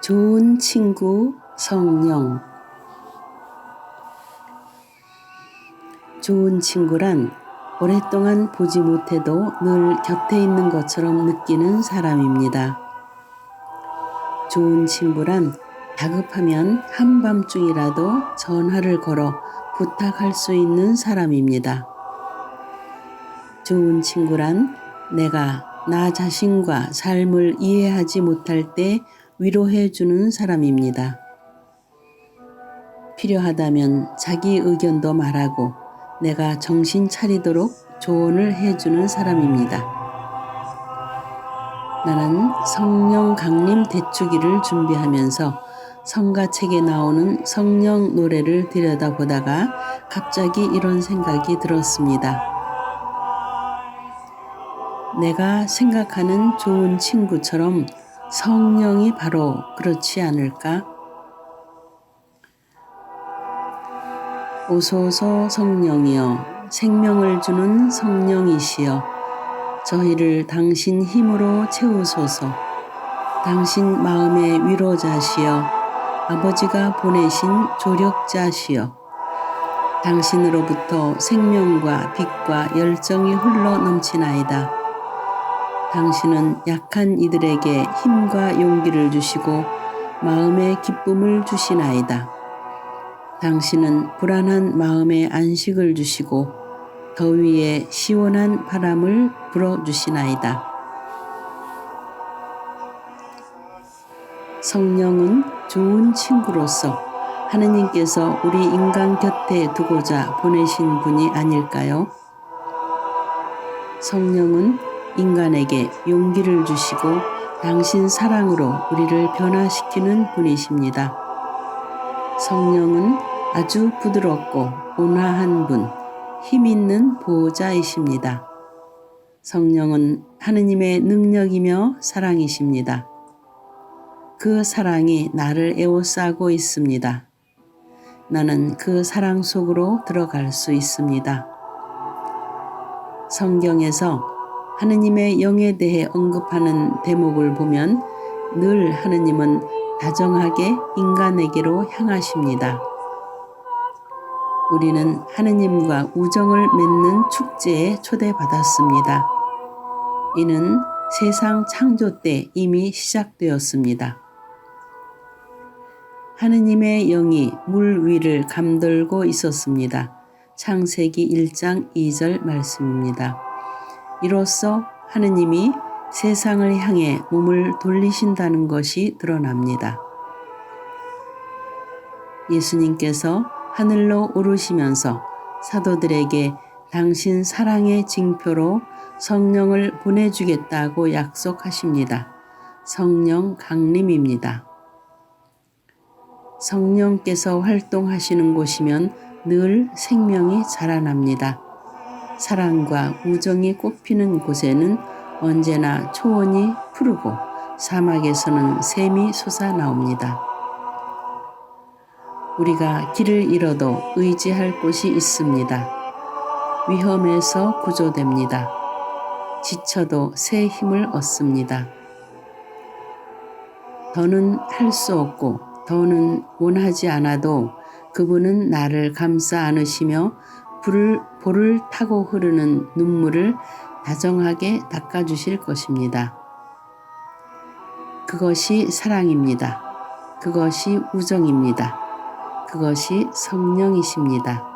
좋은 친구 성령 좋은 친구란 오랫동안 보지 못해도 늘 곁에 있는 것처럼 느끼는 사람입니다. 좋은 친구란 다급하면 한밤중이라도 전화를 걸어 부탁할 수 있는 사람입니다. 좋은 친구란 내가 나 자신과 삶을 이해하지 못할 때 위로해 주는 사람입니다. 필요하다면 자기 의견도 말하고 내가 정신 차리도록 조언을 해주는 사람입니다. 나는 성령 강림 대축기를 준비하면서 성가책에 나오는 성령 노래를 들여다보다가 갑자기 이런 생각이 들었습니다. 내가 생각하는 좋은 친구처럼 성령이 바로 그렇지 않을까? 오소서 성령이여 생명을 주는 성령이시여 저희를 당신 힘으로 채우소서 당신 마음의 위로자시여 아버지가 보내신 조력자시여 당신으로부터 생명과 빛과 열정이 흘러 넘치나이다. 당신은 약한 이들에게 힘과 용기를 주시고 마음의 기쁨을 주시나이다. 당신은 불안한 마음에 안식을 주시고 더위에 시원한 바람을 불어주시나이다. 성령은 좋은 친구로서 하느님께서 우리 인간 곁에 두고자 보내신 분이 아닐까요? 성령은 인간에게 용기를 주시고 당신 사랑으로 우리를 변화시키는 분이십니다. 성령은 아주 부드럽고 온화한 분, 힘 있는 보호자이십니다. 성령은 하느님의 능력이며 사랑이십니다. 그 사랑이 나를 에워싸고 있습니다. 나는 그 사랑 속으로 들어갈 수 있습니다. 성경에서 하느님의 영에 대해 언급하는 대목을 보면 늘 하느님은 다정하게 인간에게로 향하십니다. 우리는 하느님과 우정을 맺는 축제에 초대받았습니다. 이는 세상 창조 때 이미 시작되었습니다. 하느님의 영이 물 위를 감돌고 있었습니다. 창세기 1장 2절 말씀입니다. 이로써 하느님이 세상을 향해 몸을 돌리신다는 것이 드러납니다. 예수님께서 하늘로 오르시면서 사도들에게 당신 사랑의 징표로 성령을 보내주겠다고 약속하십니다. 성령 강림입니다. 성령께서 활동하시는 곳이면 늘 생명이 자라납니다. 사랑과 우정이 꽃피는 곳에는 언제나 초원이 푸르고 사막에서는 샘이 솟아나옵니다. 우리가 길을 잃어도 의지할 곳이 있습니다. 위험에서 구조됩니다. 지쳐도 새 힘을 얻습니다. 더는 할 수 없고 더는 원하지 않아도 그분은 나를 감싸 안으시며 불을, 볼을 타고 흐르는 눈물을 다정하게 닦아주실 것입니다. 그것이 사랑입니다. 그것이 우정입니다. 그것이 성령이십니다.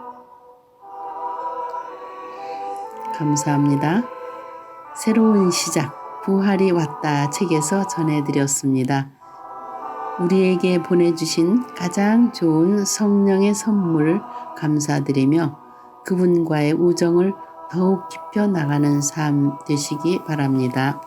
감사합니다. 새로운 시작, 부활이 왔다 책에서 전해드렸습니다. 우리에게 보내주신 가장 좋은 성령의 선물 감사드리며 그분과의 우정을 더욱 깊여 나가는 삶 되시기 바랍니다.